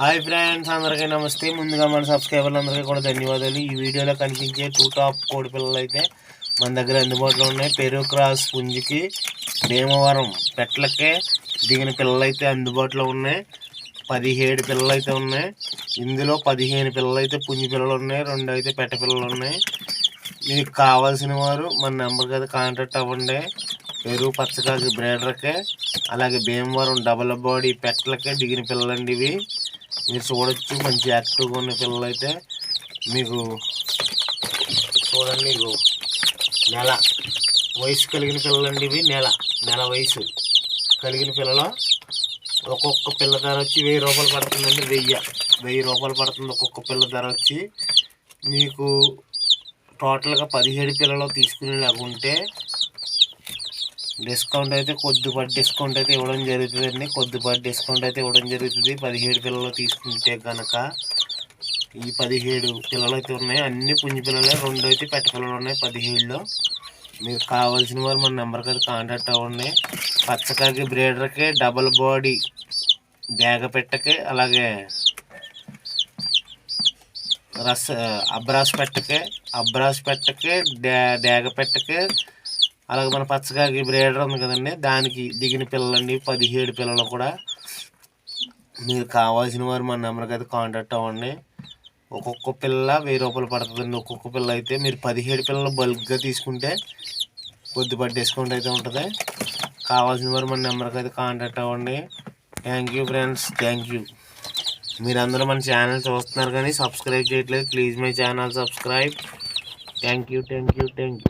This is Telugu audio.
హాయ్ ఫ్రెండ్స్ అందరికీ నమస్తే. ముందుగా మన సబ్స్క్రైబర్లందరికీ కూడా ధన్యవాదాలు. ఈ వీడియోలో కనిపించే టూ టాప్ కోడి పిల్లలు అయితే మన దగ్గర అందుబాటులో ఉన్నాయి. పెరు క్రాస్ పుంజికి భీమవరం పెట్లకే దిగిన పిల్లలు అయితే అందుబాటులో ఉన్నాయి. పదిహేడు పిల్లలు అయితే ఉన్నాయి. ఇందులో పదిహేను పిల్లలు అయితే పుంజి పిల్లలు ఉన్నాయి. రెండు అయితే పెట్ట పిల్లలు ఉన్నాయి. మీకు కావాల్సిన వారు మన నెంబర్ కదా కాంటాక్ట్ అవ్వండి. పెరుగు పచ్చకాకి బ్రేడర్కే అలాగే భీమవరం డబల్ బాడీ పెట్టలకే దిగిన పిల్లలండి ఇవి. మీరు చూడొచ్చు మంచి యాక్టివ్గా ఉన్న పిల్లలు అయితే మీకు చూడండి మీకు నెల వయసు కలిగిన పిల్లలండి ఇవి నెల నెల వయసు కలిగిన పిల్లలు. ఒక్కొక్క పిల్ల ధర వచ్చి వెయ్యి రూపాయలు పడుతుందండి వెయ్యి వెయ్యి రూపాయలు పడుతుంది ఒక్కొక్క పిల్ల ధర వచ్చి. మీకు టోటల్గా పదిహేడు పిల్లలు తీసుకునేలాగా ఉంటే డిస్కౌంట్ అయితే కొద్దిపాటి డిస్కౌంట్ అయితే ఇవ్వడం జరుగుతుందండి. కొద్దిపాటి డిస్కౌంట్ అయితే ఇవ్వడం జరుగుతుంది. పదిహేడు పిల్లలు తీసుకుంటే కనుక ఈ పదిహేడు పిల్లలు అయితే ఉన్నాయి. అన్ని పుంజి పిల్లలే రెండు అయితే పెట్ట పిల్లలు ఉన్నాయి పదిహేడులో. మీకు కావాల్సిన వారు మన నెంబర్కి అయితే కాంటాక్ట్ అవ్వండి. పచ్చకాకి బ్రీడర్కి డబల్ బాడీ డేగ పెట్టకి అలాగే రస్ అబ్రాస్ పెట్టకి అబ్రాస్ పెట్టకి డ్యా డేగ పెట్టకి అలాగే మన పచ్చకాకి బ్రేడర్ ఉంది కదండి దానికి దిగిన పిల్లలండి పదిహేడు పిల్లలు కూడా. మీరు కావాల్సిన వారు మన నెంబర్కి అయితే కాంటాక్ట్ అవ్వండి. ఒక్కొక్క పిల్ల వెయ్యి రూపాయలు పడుతుందండి. ఒక్కొక్క పిల్ల అయితే మీరు పదిహేడు పిల్లలు బల్క్గా తీసుకుంటే కొద్దిపాటి డిస్కౌంట్ అయితే ఉంటుంది. కావాల్సిన వారు మన నెంబర్కి అయితే కాంటాక్ట్ అవ్వండి. Thank you friends thank you. మీరందరూ మన ఛానల్ చూస్తున్నారు కానీ సబ్స్క్రైబ్ చేయట్లేదు. Please my channel subscribe. Thank you thank you thank you.